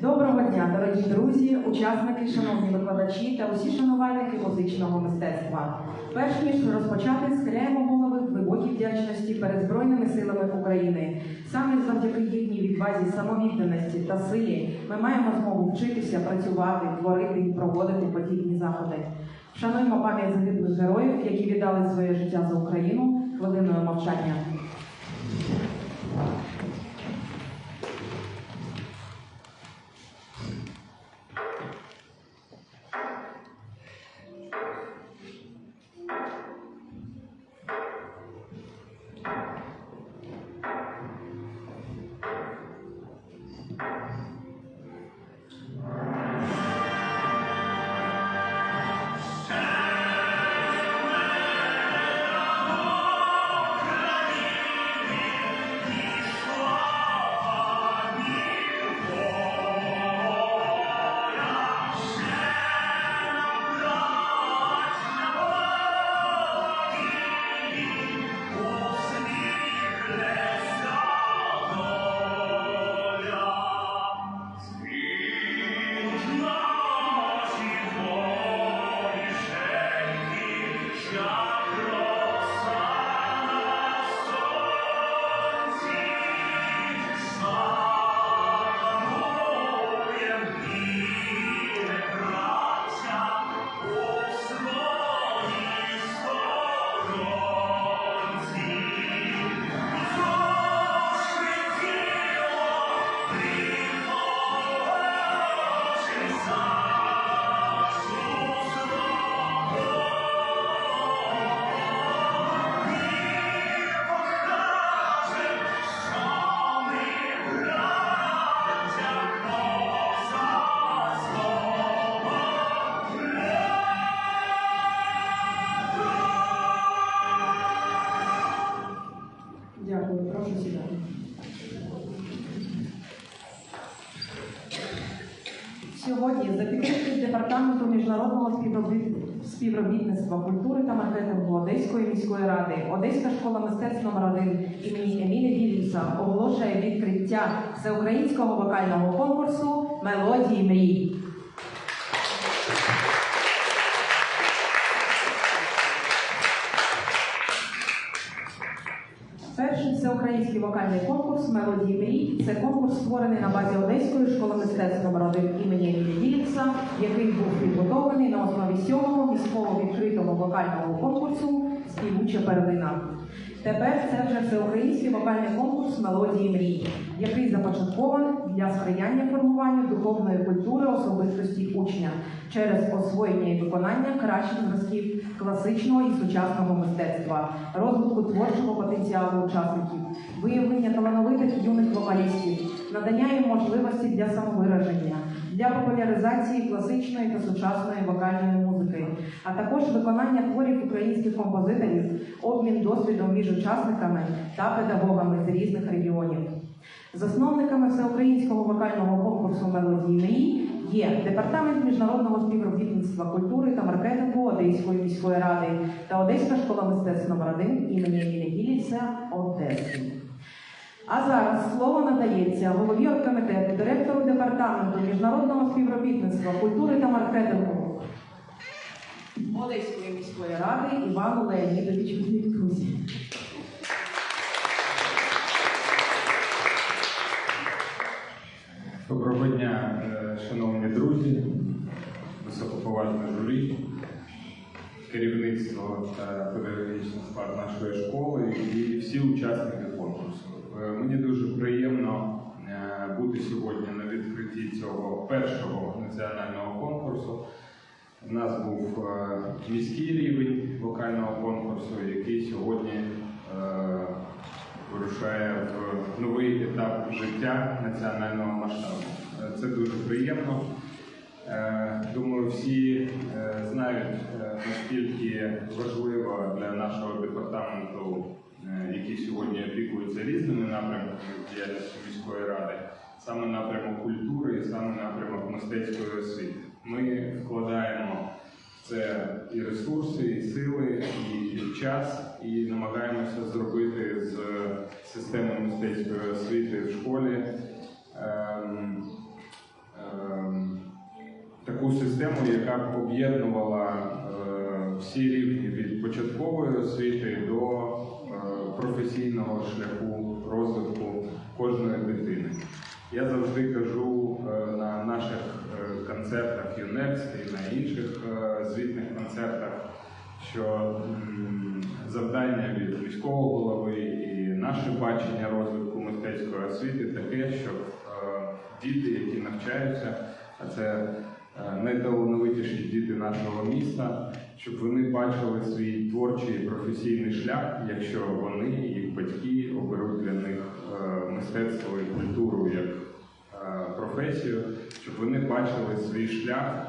Доброго дня, дорогі друзі, учасники, шановні викладачі та усі шанувальники музичного мистецтва. Перш ніж розпочати, схиляємо голови в глибокій вдячності перед Збройними силами України. Саме завдяки їхній відвазі, самовідданості та силі ми маємо змогу вчитися, працювати, творити і проводити подібні заходи. Шануємо пам'ять загиблих героїв, які віддали своє життя за Україну хвилиною мовчання. Одеська школа мистецтв номер 1 імені Емілі Вільнюса оголошує відкриття всеукраїнського вокального конкурсу Мелодії мрій. Перший всеукраїнський вокальний конкурс Мелодії мрій це конкурс, створений на базі Одеської школи мистецтв номер 1 імені Емілі Вілікса, який був підготовлений на основі сьомого міського відкритого вокального конкурсу Співуча перлина. Тепер це вже всеукраїнський вокальний конкурс Мелодії мрій, який започаткований для сприяння формуванню духовної культури особистості учня через освоєння і виконання кращих зразків класичного і сучасного мистецтва, розвитку творчого потенціалу учасників, виявлення талановитих юних вокалістів, надання їм можливості для самовираження, для популяризації класичної та сучасної вокальної музики, а також виконання творів українських композиторів, обмін досвідом між учасниками та педагогами з різних регіонів. Засновниками всеукраїнського вокального конкурсу Мелодії мрій є Департамент міжнародного співробітництва культури та маркетингу Одеської міської ради та Одеська школа мистецтв номер 1 імені Гіліця Одеси. А зараз слово надається голові оргкомітету, директору департаменту міжнародного співробітництва культури та маркетингу Одеської міської ради Івану Леонідовичу Зліткусі. Доброго дня, е, шановні друзі, високоповажне журі, керівництво та педагогічний склад нашої школи і всі учасники конкурсу. Е, Мені дуже приємно е, бути сьогодні на відкритті цього першого національного конкурсу. У нас був е, міський рівень вокального конкурсу, який сьогодні е, вирушає в новий етап життя національного масштабу. Е, Це дуже приємно. Думаю, всі знають, наскільки важливо для нашого департаменту, який сьогодні опікується різними напрямками діяльності міської ради, саме напрямок культури і саме напрямок мистецької освіти ми вкладаємо в це і ресурси, і сили, і час, і намагаємося зробити з системи мистецької освіти в школі. Ем, ем, Таку систему, яка б об'єднувала е, всі рівні від початкової освіти до е, професійного шляху розвитку кожної дитини. Я завжди кажу е, на наших е, концертах ЮНЕКС і на інших е, звітних концертах, що завдання від міського голови і наше бачення розвитку мистецької освіти таке, щоб діти, які навчаються, а це найталановитіші діти нашого міста, щоб вони бачили свій творчий професійний шлях, якщо вони, їх батьки оберуть для них мистецтво і культуру як е, професію, щоб вони бачили свій шлях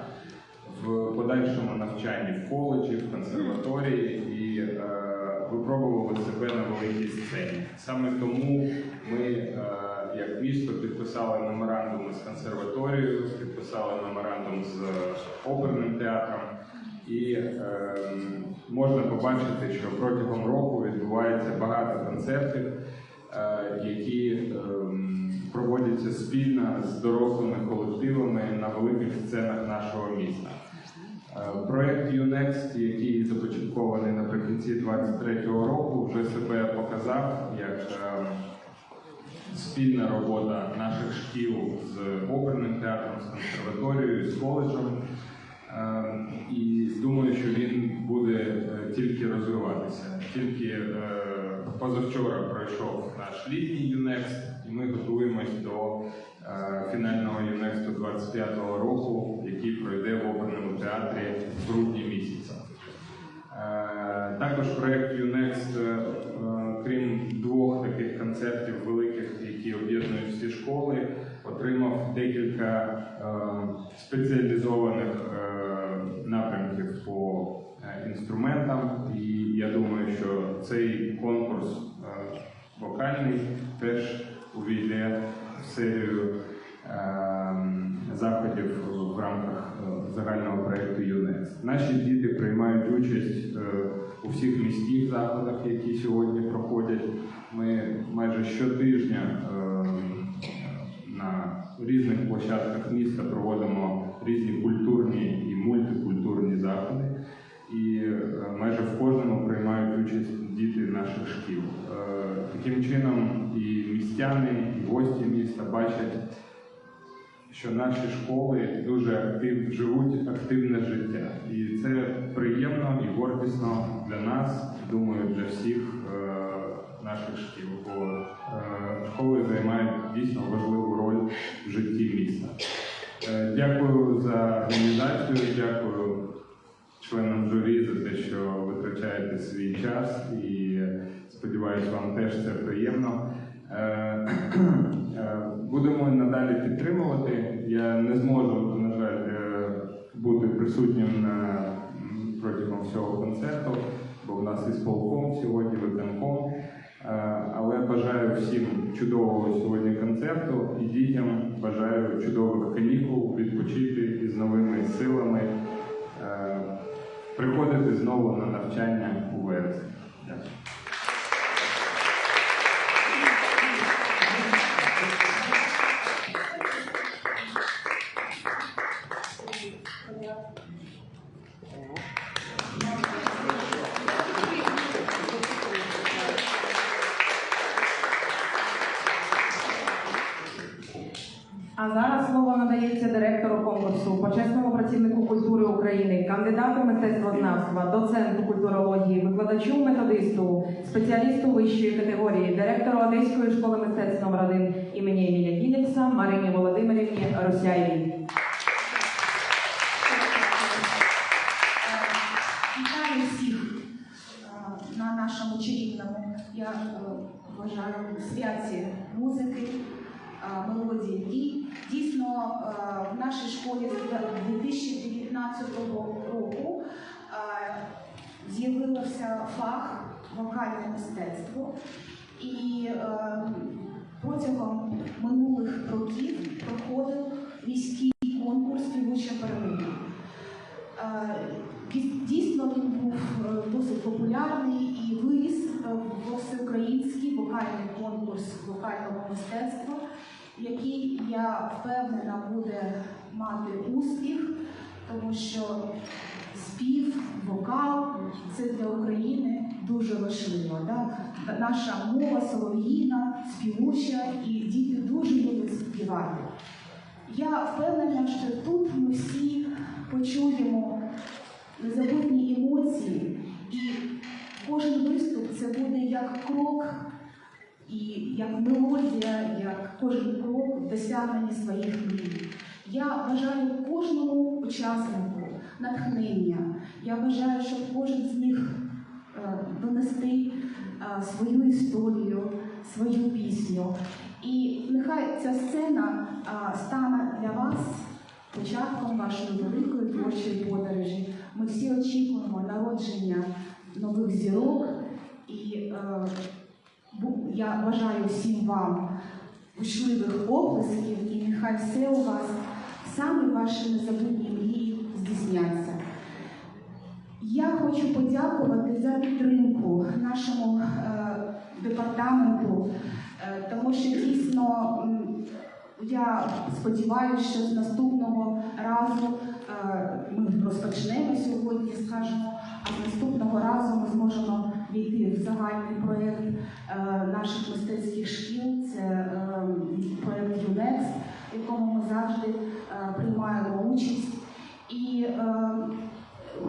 в подальшому навчанні в коледжі, в консерваторії і е, випробували себе на великій сцені. Саме тому ми, е, як місто, підписали меморандуми з консерваторією, підписали меморандум з оперним театром. І е, можна побачити, що протягом року відбувається багато концертів, е, які ем, проводяться спільно з дорослими колективами на великих сценах нашого міста. Е, Проект UNEXT, який започаткований наприкінці 2023 року, вже себе показав як е, спільна робота наших шкіл з оперним театром, з консерваторією, з коледжем. Е, І думаю, що він буде е, тільки розвиватися. Тільки е, позавчора пройшов наш літній ЮНЕКС, і ми готуємось до е, фінального ЮНЕКСТу 25-го року, який пройде в оперному театрі в грудні місяці. Е, Також проєкт ЮНЕКСТ, е, крім двох таких концертів великих, які об'єднують всі школи, отримав декілька спеціалізованих напрямків по інструментам. І я думаю, що цей конкурс е, вокальний теж увійде в серію е, заходів в рамках е, загального проєкту ЮНЕС. Наші діти приймають участь у всіх міських заходах, які сьогодні проходять. Ми майже щотижня на різних площадках міста проводимо різні культурні і мультикультурні заходи. І е, майже в кожному приймають участь діти наших шкіл. Е, Таким чином і містяни, і гості міста бачать, що наші школи дуже актив, живуть активне життя. І це приємно і гордісно для нас, думаю, для всіх е, наших шкіл. Бо школи займають дійсно важливу роль в житті міста. Дякую за організацію, дякую членам журі за те, що витрачаєте свій час і сподіваюся, вам теж це приємно. Е, е, Будемо надалі підтримувати. Я не зможу, на жаль, е, бути присутнім на протягом всього концерту, бо в нас і полком сьогодні, виконком. Е, Але бажаю всім чудового сьогодні концерту і дітям бажаю чудових канікул, відпочити із новими силами, е, приходити знову на навчання у вересні. Дякую. кандидата мистецтвознавства, доценту культурології, викладачу методисту, спеціалісту вищої категорії, директору Одеської школи мистецтв номер 1 імені Еміля Гілікса Марині Володимирівні Русяєвій. Вітаю всіх е, на нашому чарівному, я е, вважаю, святі музики, е, мелодії. І дійсно в нашій школі 2009 2015 року е, з'явився фах вокальне мистецтво, і е, протягом минулих років проходив міський конкурс Півуча перемога. Е, дійсно, він був досить популярний і виріс в всеукраїнський вокальний конкурс вокального мистецтва, який я впевнена буде мати успіх тому що спів, вокал це для України дуже важливо. Да? Наша мова солов'їна, співуча, і діти дуже люблять співати. Я впевнена, що тут ми всі почуємо незабутні емоції, і кожен виступ це буде як крок і як мелодія, як кожен крок в досягненні своїх мрій. Я бажаю кожному учаснику натхнення. Я бажаю, щоб кожен з них е, донести е, свою історію, свою пісню. І нехай ця сцена е, стане для вас початком вашої великої творчої подорожі. Ми всі очікуємо народження нових зірок, і я бажаю всім вам учливих оплесків, і нехай все у вас, саме ваші незабутні мрії здійсняться. Я хочу подякувати за підтримку нашому е, департаменту, е, тому що дійсно я сподіваюся, що з наступного разу е, ми розпочнемо сьогодні, скажемо, а з наступного разу ми зможемо війти в загальний проєкт е, наших мистецьких шкіл. Це е, проєкт ЮНЕКС, в якому ми завжди е, приймаємо участь. І е,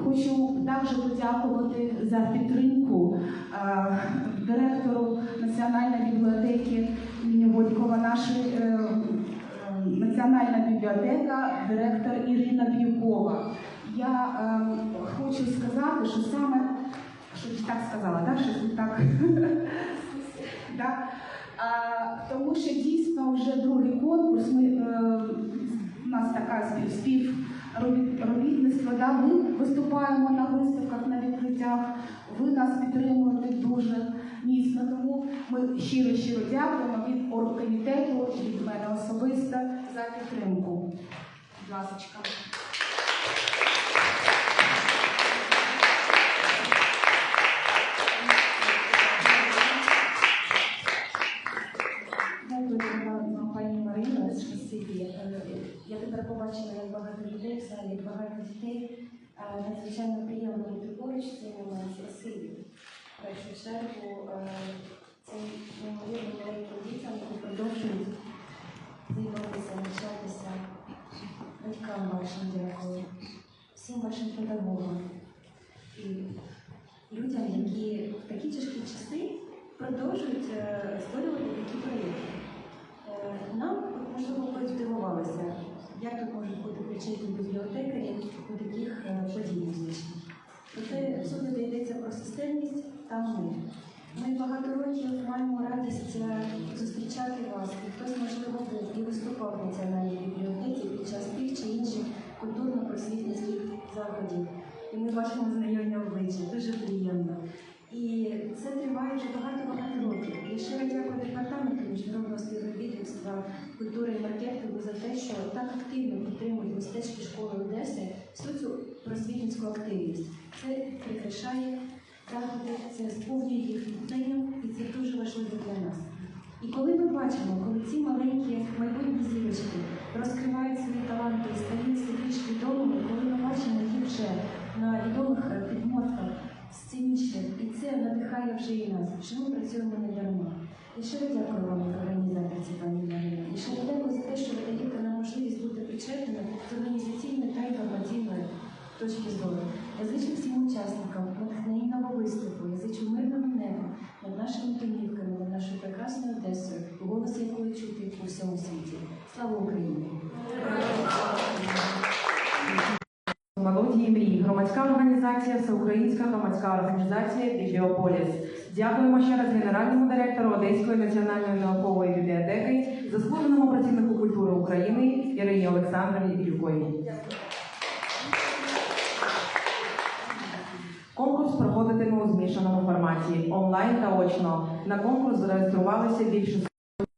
хочу також подякувати за підтримку е, директору Національної бібліотеки імені е, е, Національна бібліотека, директор Ірина Б'юкова. Я е, хочу сказати, що саме що так сказала, так? Не так. А, тому що дійсно вже другий конкурс. Ми, е, у нас така спів, спів. Да? Ми виступаємо на виставках, на відкриттях. Ви нас підтримуєте дуже міцно. Тому ми щиро щиро дякуємо від оргкомітету, від мене особисто за підтримку. Будь ласочка. Багато дітей. Надзвичайно приємно бути поруч з момент. Спасибі. В першу чергу цим неймовірно маленьким дітям, які продовжують займатися, навчатися. Батькам вашим дякую, всім вашим педагогам і людям, які в такі тяжкі часи продовжують е, створювати такі проєкти. Е, Нам, можливо, здивувалися, як тут можуть бути причетні бібліотекарі у таких е, подій музичних. Проте всюди йдеться про системність та мир. Ми багато років маємо радість е, зустрічати вас, і хтось, можливо, був і виступав в національній бібліотеці під час тих чи інших культурно-просвітницьких заходів. І ми бачимо знайомі обличчя, дуже приємно. І це триває вже багато-багато років. І щиро дякую департаменту міжнародного співробітництва культури і маркетингу за те, що так активно підтримують мистецькі школи Одеси всю цю просвітницьку активність. Це прикрашає заходи, це сповнює їх днем, і це дуже важливо для нас. І коли ми бачимо, коли ці маленькі майбутні зірочки розкривають свої таланти і стають все більш відомими, коли ми бачимо їх вже на відомих е, підмотках сценічних, і це надихає вже і нас, що ми працюємо не дарма. І щиро дякую вам, як організаторці, пані Марина. І щиро дякую за те, що ви даєте нам можливість бути причетними з організаційної та інформаційної точки зору. Я зичу всім учасникам натхненного виступу, я зичу мирного неба над нашими домівками, над нашою прекрасною Одесою, голос якої чути у всьому світі. Слава Україні! Мелодії мрій. Громадська організація, Всеукраїнська громадська організація Бібліополіс. Дякуємо ще раз генеральному директору Одеської національної наукової бібліотеки, заслуженому працівнику культури України Ірині Олександрівні Бірюковій. Конкурс проходитиме у змішаному форматі онлайн та очно. На конкурс зареєструвалися більше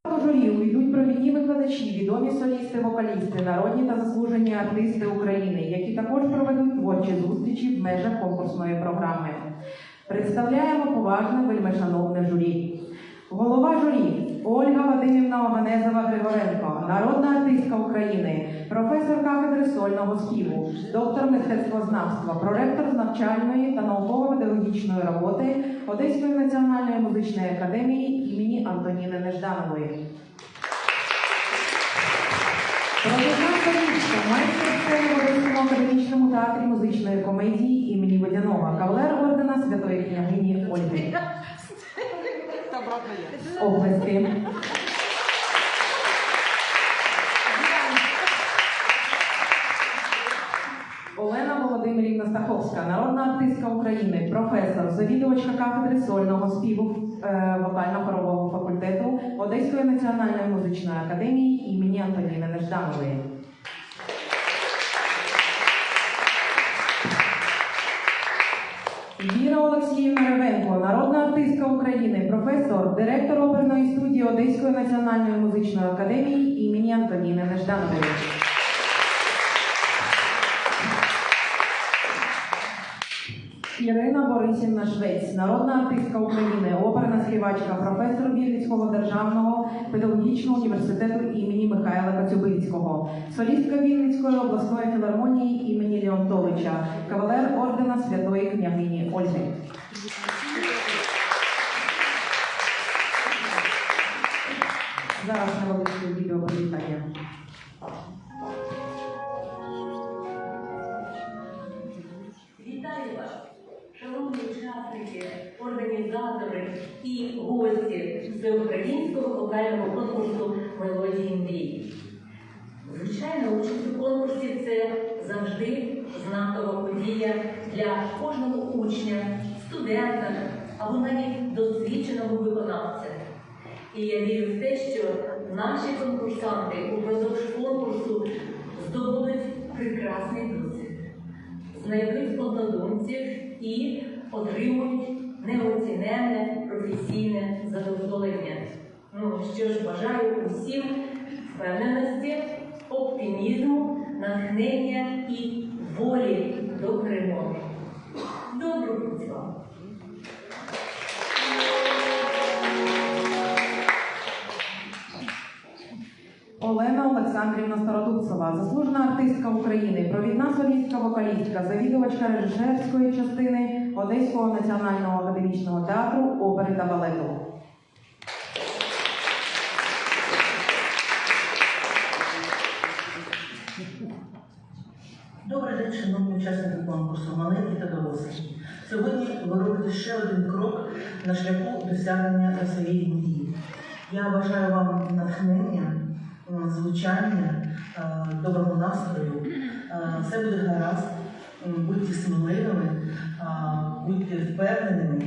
до журі увійдуть провідні викладачі, відомі солісти, вокалісти, народні та заслужені артисти України, які також проведуть творчі зустрічі в межах конкурсної програми. Представляємо поважне вельмишановне журі. Голова журі Ольга Вадимівна Оганезова Григоренко, народна артистка України, професор кафедри сольного співу, доктор мистецтвознавства, проректор з навчальної та науково-педагогічної роботи Одеської національної музичної академії імені Антоніни Нежданової. Провідна солістка, майстер Одеському академічному театрі музичної комедії імені Водянова, кавалер ордена Святої княгині Ольги. Області. Олена Володимирівна Стаховська, народна артистка України, професор, завідувачка кафедри сольного співу вокально-хорового факультету Одеської національної музичної академії імені Антоніни Нежданової. Віра Олексіївна Ревенко, народна артистка України, професор, директор оперної студії Одеської національної музичної академії імені Антоніни Нежданової. Ірина Борисівна Швець, народна артистка України, оперна співачка, професор Вінницького державного педагогічного університету імені Михайла Коцюбинського, солістка Вінницької обласної філармонії імені Леонтовича, кавалер ордена Святої княгині Ольги. Зараз невеличке відео привітання. Організатори і гості всеукраїнського вокального конкурсу Мелодії мрії. Звичайно, участь у конкурсі це завжди знакова подія для кожного учня, студента або навіть досвідченого виконавця. І я вірю в те, що наші конкурсанти упродовж конкурсу здобудуть прекрасний досвід знайдуть однодумців і отримують неоціненне професійне задоволення. Ну що ж, бажаю усім впевненості, оптимізму, натхнення і волі до перемоги. Доброго путь вам! Олена Олександрівна Стародубцева, заслужена артистка України, провідна солістка вокалістка, завідувачка режисерської частини Одеського національного академічного театру опери та балету. Добрий день, шановні учасники конкурсу, маленькі та дорослі. Сьогодні ви робите ще один крок на шляху досягнення своєї мрії. Я бажаю вам натхнення, звучання, е, доброго настрою. Е, Все буде гаразд. М, Будьте сміливими, е, будьте впевненими,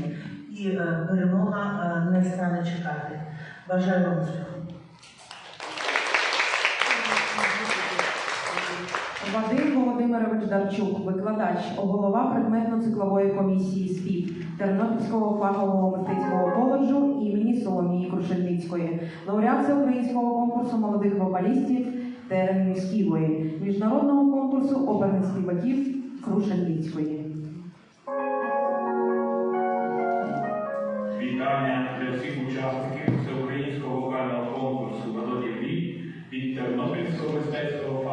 і е, перемога е, не стане чекати. Бажаю вам успіху. Вадим Володимирович Дарчук, викладач, голова предметно-циклової комісії СПІВ Тернопільського фахового мистецького коледжу імені Соломії Крушельницької, лауреат всеукраїнського конкурсу молодих вокалістів Терен Міськівої, міжнародного конкурсу оперних співаків Крушельницької. Вітання для всіх учасників всеукраїнського вокального конкурсу «Володі Лі» від Тернопільського мистецького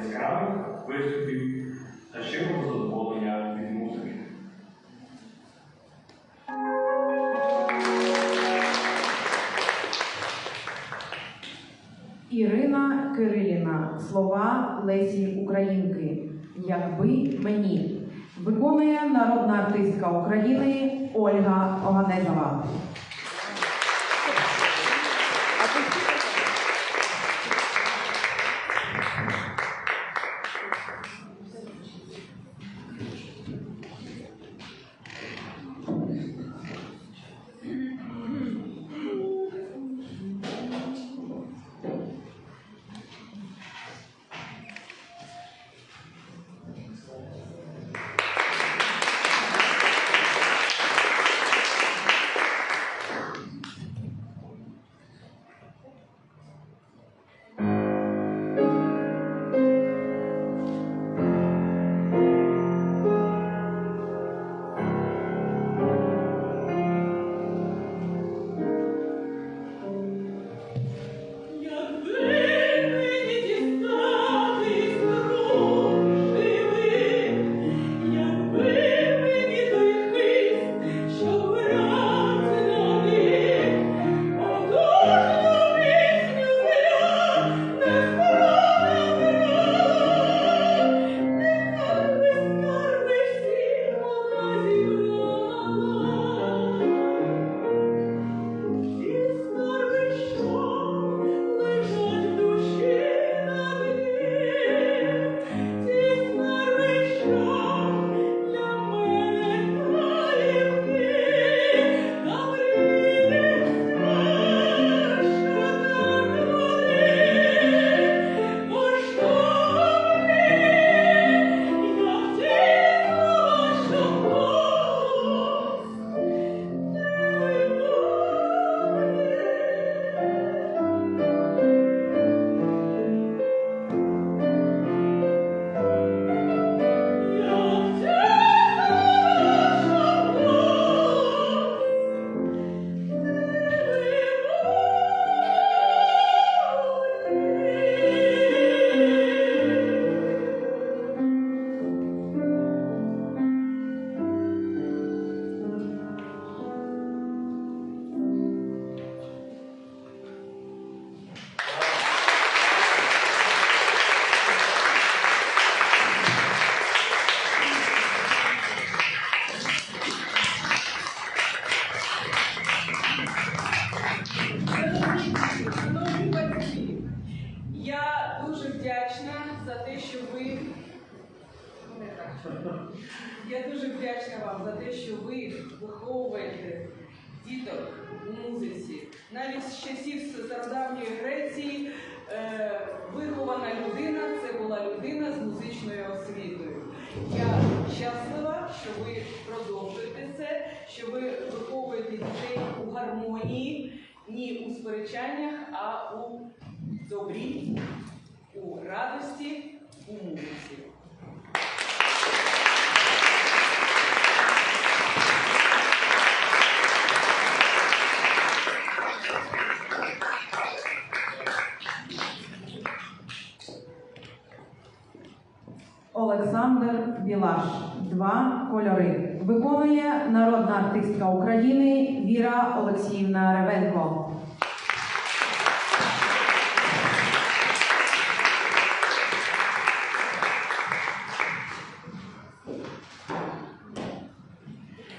яскравих виступів та щирого задоволення від музики. Ірина Кириліна, слова Лесі Українки. Якби мені виконує народна артистка України Ольга Оганезова. Білаш. Два кольори. Виконує народна артистка України Віра Олексіївна Ревенко.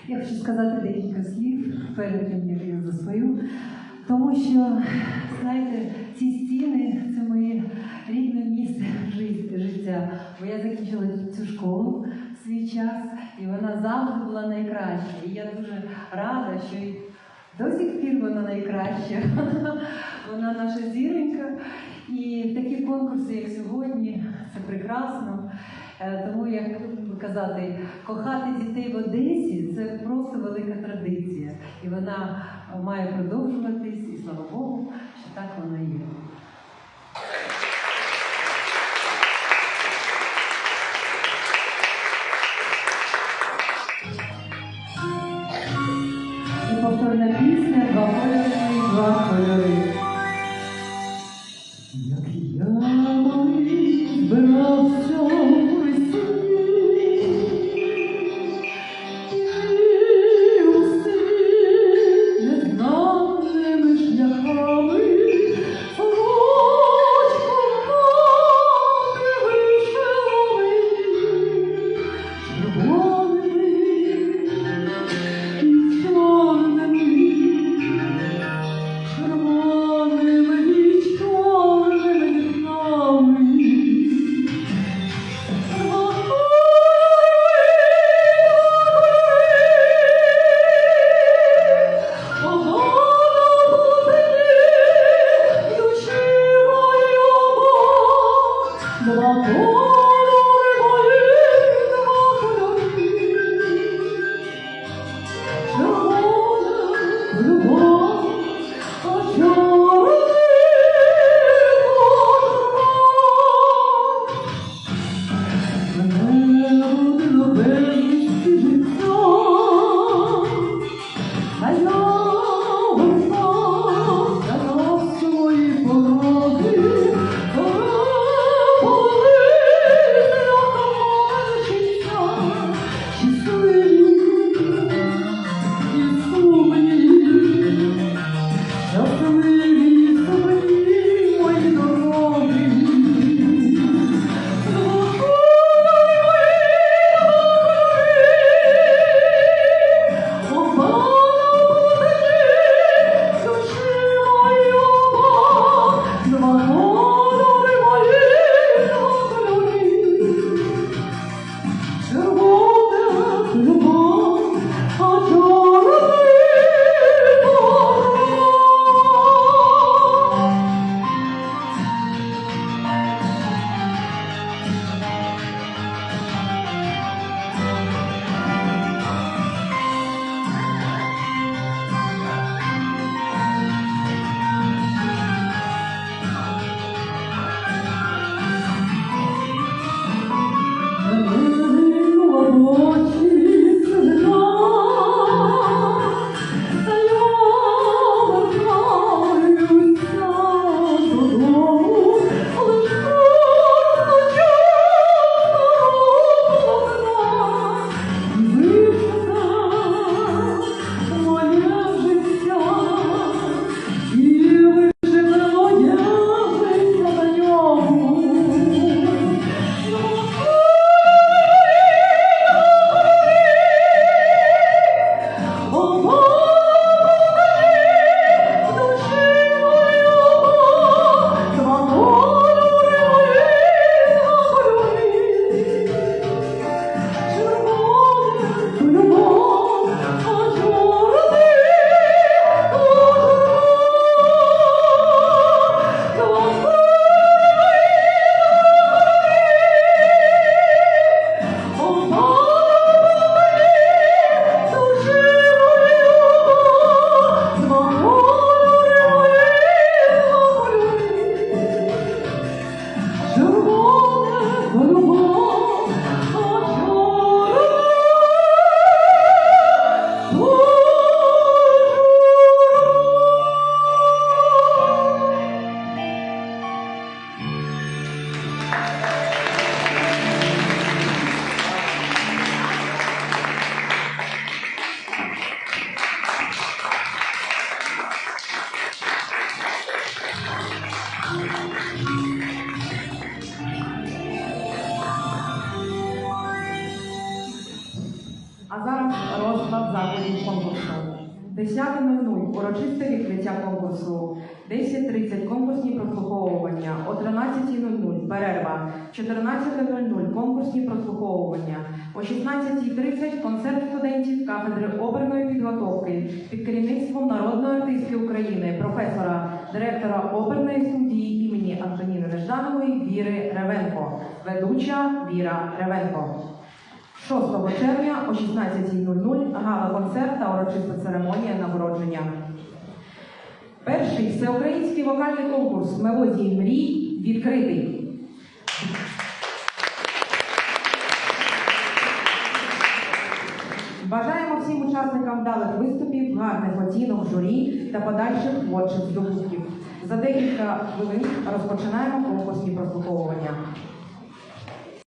Я хочу сказати декілька слів перед тим, як я заспою, тому що, знаєте, Бо я закінчила цю школу в свій час, і вона завжди була найкраща. І я дуже рада, що до сих пір вона найкраща. Вона наша зіронька. І такі конкурси, як сьогодні, це прекрасно. Е, Тому, як казати, кохати дітей в Одесі це просто велика традиція. І вона має продовжуватись, і слава Богу, що так вона є. 10.00 урочисте відкриття конкурсу, 10.30 конкурсні прослуховування, о 13.00 перерва, 14.00 конкурсні прослуховування, о 16.30 концерт студентів кафедри оперної підготовки під керівництвом народної артистки України, професора, директора оперної студії імені Антоніни Нежданової Віри Ревенко, ведуча Віра Ревенко. 6 червня о 16.00 гала-концерт та урочиста церемонія нагородження. Перший всеукраїнський вокальний конкурс Мелодії мрій відкритий. Бажаємо всім учасникам вдалих виступів, гарних оцінок журі та подальших творчих здобутків. За декілька хвилин розпочинаємо конкурсні прослуховування.